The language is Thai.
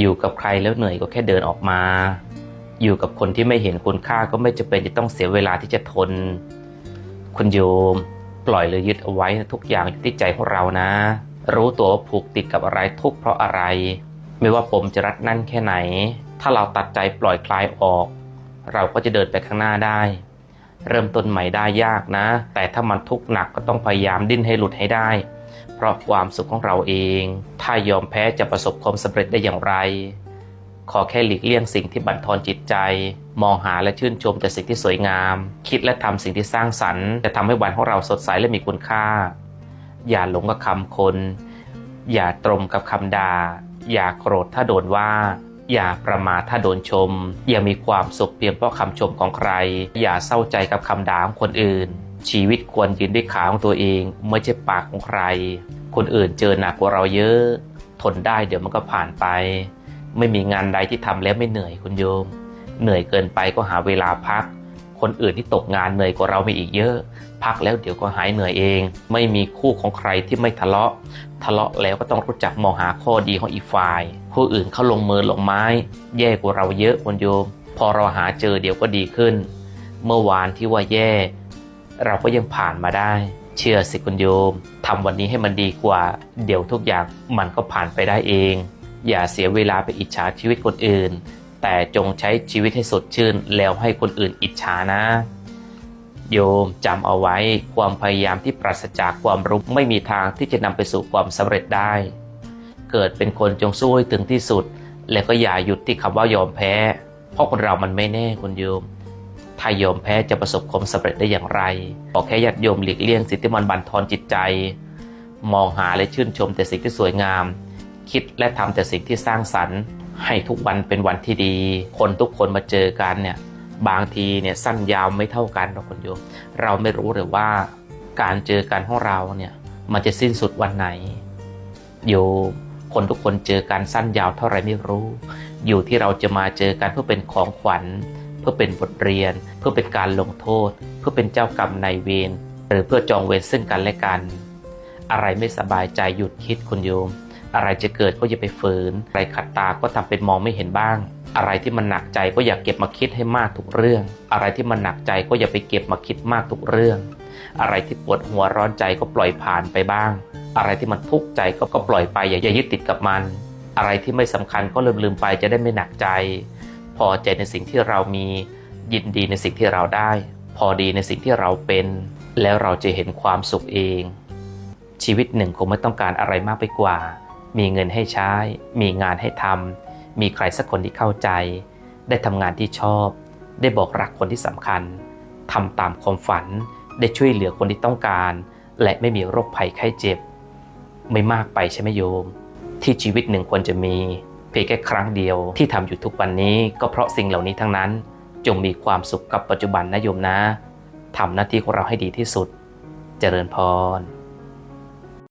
อยู่กับใครแล้วเหนื่อยก็แค่เดินออกมา อยู่กับคนที่ไม่เห็นคุณค่าก็ไม่จำเป็นจะต้องเสียเวลาที่จะทน คุณโยม ปล่อยหรือยึดเอาไว้ทุกอย่างอยู่ที่ใจของเรานะ รู้ตัวว่าผูกติดกับอะไรทุกเพราะอะไร ไม่ว่าปมจะรัดนั่นแค่ไหน ถ้าเราตัดใจปล่อยคลายออก เราก็จะเดินไปข้างหน้าได้ เริ่มต้นใหม่ได้ยากนะ แต่ถ้ามันทุกข์หนักก็ต้องพยายามดิ้นให้หลุดให้ได้ เพราะความสุขของเราเอง ถ้ายอมแพ้จะประสบความสำเร็จได้อย่างไร ขอแค่หลีกเลี่ยงสิ่งที่บั่นทอนจิตใจ มองหาและชื่นชมแต่สิ่งที่สวยงาม คิดและทำสิ่งที่สร้างสรรค์ จะทำให้วันของเราสดใสและมีคุณค่า อย่าหลงกับคำคน อย่าตรงกับคำด่า อย่าโกรธถ้าโดนว่าอย่าประมาทถ้าโดนชม อย่ามีความสุขเพียงเพราะคำชมของใคร อย่าเศร้าใจกับคำด่าของคนอื่น ชีวิตควรยืนด้วยขาของตัวเอง ไม่ใช่ปากของใคร คนอื่นเจอหนักกว่าเราเยอะ ทนได้เดี๋ยวมันก็ผ่านไป ไม่มีงานใดที่ทำแล้วไม่เหนื่อยคุณโยม เหนื่อยเกินไปก็หาเวลาพัก คนอื่นที่ตกงานเหนื่อยกว่าเรามีอีกเยอะ พักแล้วเดี๋ยวก็หายเหนื่อยเอง ไม่มีคู่ของใครที่ไม่ทะเลาะ ทะเลาะแล้วก็ต้องรู้จักมองหาข้อดีของอีกฝ่ายผู้อื่นเขาลงมือลงไม้ แย่กว่าเราเยอะคุณโยม พอเราหาเจอเดี๋ยวก็ดีขึ้น เมื่อวานที่ว่าแย่ เราก็ยังผ่านมาได้ เชื่อสิคุณโยมทำวันนี้ให้มันดีกว่า เดี๋ยวทุกอย่างมันก็ผ่านไปได้เอง อย่าเสียเวลาไปอิจฉาชีวิตคนอื่น แต่จงใช้ชีวิตให้สดชื่น แล้วให้คนอื่นอิจฉานะ โยมจำเอาไว้ความพยายามที่ปราศจากความรู้ไม่มีทางที่จะนำไปสู่ความสำเร็จได้ เกิดเป็นคนจงสู้ให้ถึงที่สุด และก็อย่าหยุดที่คำว่ายอมแพ้ เพราะคนเรามันไม่แน่คุณโยม ถ้ายอมแพ้จะประสบความสำเร็จได้อย่างไรขอแค่ญาติโยมหลีกเลี่ยงสิ่งที่มันบั่นทอนจิตใจ มองหาและชื่นชมแต่สิ่งที่สวยงาม คิดและทำแต่สิ่งที่สร้างสรรค์ ให้ทุกวันเป็นวันที่ดี คนทุกคนมาเจอกันเนี่ยบางทีเนี่ยสั้นยาวไม่เท่ากันหรอกคุณโยม เราไม่รู้เลยว่าการเจอกันของเราเนี่ยมันจะสิ้นสุดวันไหนโยมคนทุกคนเจอกันสั้นยาวเท่าไรไม่รู้ อยู่ที่เราจะมาเจอกันเพื่อเป็นของขวัญ เพื่อเป็นบทเรียน เพื่อเป็นการลงโทษ เพื่อเป็นเจ้ากรรมนายเวรหรือเพื่อจองเวรซึ่งกันและกัน อะไรไม่สบายใจหยุดคิดคุณโยม อะไรจะเกิดก็อย่าไปฝืนอะไรขัดตาก็ทำเป็นมองไม่เห็นบ้าง อะไรที่มันหนักใจก็อย่าเก็บมาคิดให้มากทุกเรื่อง อะไรที่มันหนักใจก็อย่าไปเก็บมาคิดมากทุกเรื่อง อะไรที่ปวดหัวร้อนใจก็ปล่อยผ่านไปบ้าง อะไรที่มันทุกข์ใจก็ก็ปล่อยไปอย่ายึดติดกับมัน อะไรที่ไม่สำคัญก็ลืมลืมไปจะได้ไม่หนักใจ พอใจในสิ่งที่เรามียินดีในสิ่งที่เราได้ พอดีในสิ่งที่เราเป็น แล้วเราจะเห็นความสุขเอง ชีวิตหนึ่งคงไม่ต้องการอะไรมากไปกว่า มีเงินให้ใช้ มีงานให้ทำมีใครสักคนที่เข้าใจ ได้ทำงานที่ชอบ ได้บอกรักคนที่สำคัญทำตามความฝัน ได้ช่วยเหลือคนที่ต้องการ และไม่มีโรคภัยไข้เจ็บ ไม่มากไปใช่ไหมโยม ที่ชีวิตหนึ่งควรจะมี เพียงแค่ครั้งเดียวที่ทำอยู่ทุกวันนี้ก็เพราะสิ่งเหล่านี้ทั้งนั้น จงมีความสุขกับปัจจุบันนะโยมนะทำหน้าที่ของเราให้ดีที่สุด เจริญพร